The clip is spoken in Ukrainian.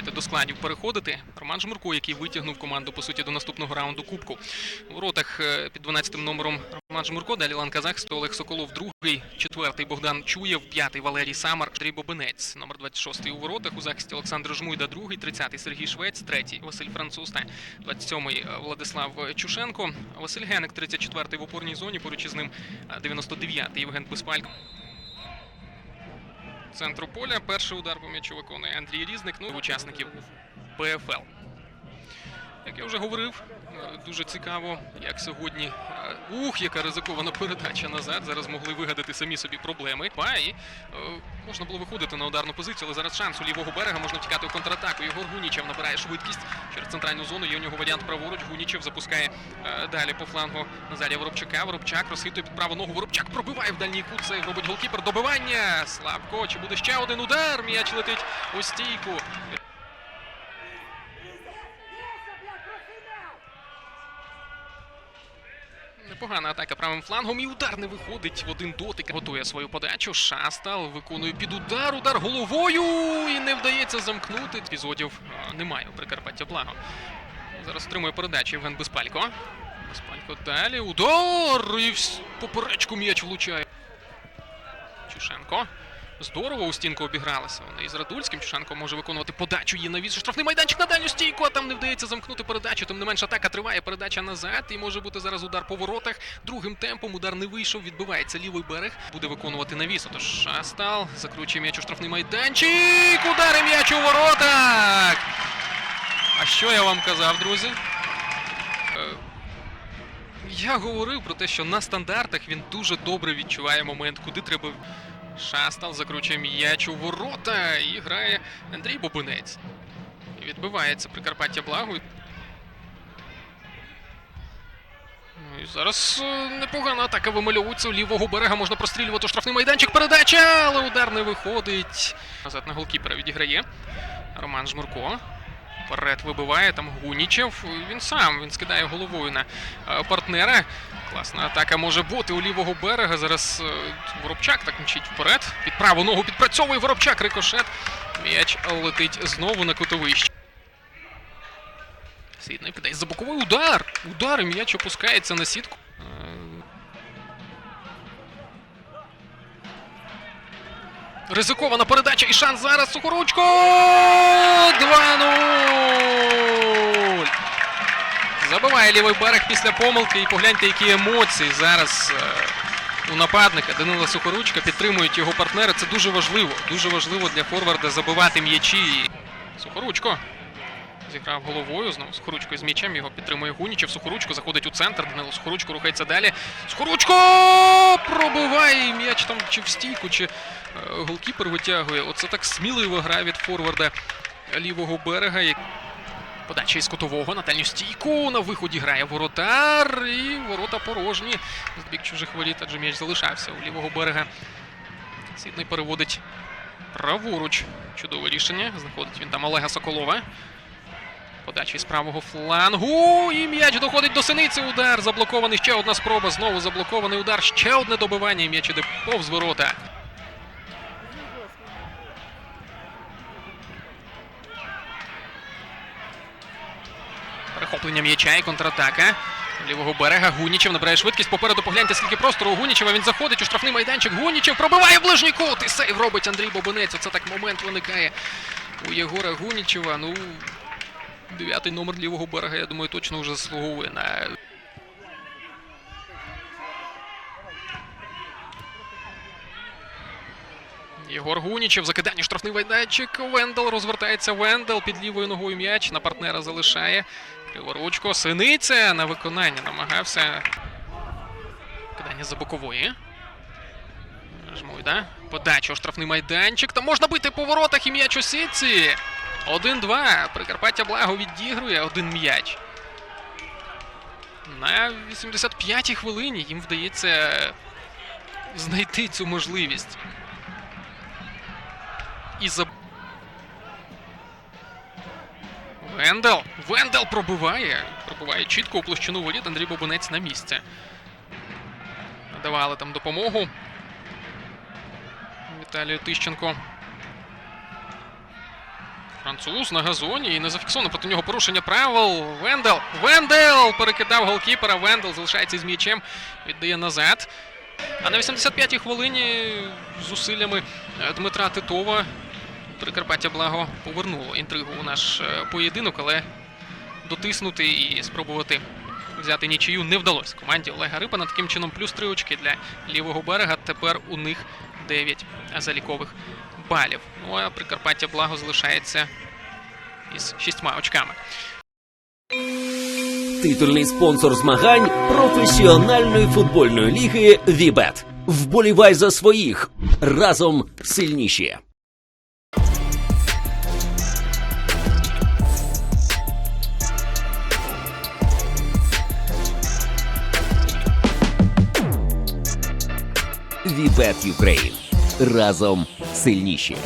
Давайте до складів переходити. Роман Жмурко, який витягнув команду по суті до наступного раунду Кубку. У воротах е, під 12 номером Роман Жмурко, далі ланка захисту Олег Соколов, другий, четвертий Богдан Чуєв, п'ятий Валерій Самар, Андрій Бобинець, номер 26 у воротах. У захисті Олександр Жмуйда, другий, 30-й Сергій Швець, третій Василь Француз та 27-й Владислав Чушенко. Василь Геник, 34-й в опорній зоні. Поруч із ним е, 99-й Євген Беспалько. Центру поля. Перший удар по м'ячу виконує Андрій Різник. Ну, учасників ПФЛ. Як я вже говорив, е, дуже цікаво, як сьогодні. е, Ух, яка ризикована передача назад. Зараз могли вигадати самі собі проблеми. Па, і е, можна було виходити на ударну позицію, але зараз шанс у лівого берега можна втікати в контратаку. Єгор Гунічев набирає швидкість через центральну зону. Є у нього варіант праворуч. Гунічев запускає далі по флангу Назарія Воробчака. Воробчак розхитує під праву ногу. Воробчак пробиває в дальній кут. Це робить голкіпер. Добивання. Славко. Чи буде ще один удар? М'яч летить у стійку. Непогана атака правим флангом і удар не виходить в один дотик. Готує свою подачу. Шастал виконує під удар. Удар головою і не вдається замкнути. Епізодів е, немає у Прикарпаття Благо. Зараз отримує передачу Євген Безпалько. Безпалько далі. Удар! І в поперечку м'яч влучає. Чушенко. Здорово у стінку обігралися. Вони із Радульським. Чушенко може виконувати подачу. Є навіс. Штрафний майданчик на дальню стійку, а там не вдається замкнути передачу. Тим не менш атака триває. Передача назад. І може бути зараз удар по воротах. Другим темпом удар не вийшов. Відбивається лівий берег. Буде виконувати навіс. Отож Шастал закручує м'яч у штрафний майданчик. Удар і м'яч у воротах. А що я вам казав, друзі? Е, Я говорив про те, що на стандартах він дуже добре відчуває момент, куди треба. Шастал закручує м'яч у ворота і грає Андрій Бобинець. Відбивається Прикарпаття Благо. Ну і зараз е, непогана атака вимальовується у лівого берега. Можна прострілювати штрафний майданчик. Передача, але удар не виходить. Назад на голкіпера відіграє. Роман Жмурко. Вперед вибиває там Гунічев. Він сам він скидає головою на е, партнера. Класна атака може бути у лівого берега. Зараз е, Воробчак так мчить вперед. Під праву ногу підпрацьовує Воробчак. Рикошет. М'яч летить знову на кутовище. Сідний піде за боковий удар. Удар і м'яч опускається на сітку. Ризикована передача і шанс зараз Сухоручко! 2-0! Забиває лівий берег після помилки. І погляньте, які емоції зараз е, у нападника Данила Сухоручка підтримують його партнери. Це дуже важливо. Дуже важливо для форварда забивати м'ячі. Сухоручко зіграв головою. Знову Сухоручко з м'ячем. Його підтримує Гунічев. Сухоручко заходить у центр. Данило Сухоручко рухається далі. Сухоручко пробиває м'яч там чи в стійку, чи е, голкіпер витягує. Оце так сміливо гра від форварда лівого берега. Подача із кутового на стійку. На виході грає воротар. І ворота порожні. З бік чужих воріт, адже м'яч залишався у лівого берега. Сідний переводить праворуч. Чудове рішення. Знаходить він там Олега Соколова. Подача із правого флангу. І м'яч доходить до синиці. Удар заблокований. Ще одна спроба. Знову заблокований удар. Ще одне добивання. М'яч іде повз ворота. Перехоплення м'яча і контратака. Лівого берега Гунічев набирає швидкість. Попереду погляньте, скільки простору у Гунічева. Він заходить у штрафний майданчик. Гунічев пробиває ближній кут. І сейв робить Андрій Бобинець. Оце так момент виникає у Єгора Гунічева. Ну, дев'ятий номер лівого берега, я думаю, точно вже заслуговує на. Єгор Гунічев, закидання штрафний майданчик. Вендел розвертається Вендел під лівою ногою м'яч. На партнера залишає. Криворучко. Синиця на виконання намагався. Кидання за бокової. Жмуй, да? Подача штрафний майданчик. Там можна бити по воротах і м'яч у сітці. 1-2. Прикарпаття Благо відігрує один м'яч. На 85-й хвилині їм вдається знайти цю можливість. І за. Вендел! Вендел пробиває. Пробиває чітко у площину воріт. Андрій Бобунець на місці. Надавали там допомогу. Віталію Тищенко. Француз на газоні і не зафіксовано проти нього порушення правил. Вендел! Вендел! Перекидав голкіпера. Вендел залишається з м'ячем. Віддає назад. А на 85-й хвилині зусиллями е, Дмитра Титова Прикарпаття Благо повернуло інтригу у наш е, поєдинок, але дотиснути і спробувати взяти нічию не вдалося. Команді Олега Рипана таким чином плюс три очки для лівого берега. Тепер у них 9 залікових балів. Ну а Прикарпаття Благо залишається із шістьма очками. Титульний спонсор змагань професіональної футбольної ліги Вібет. Вболівай за своїх разом сильніші. Вібет Юкрейн разом сильніші.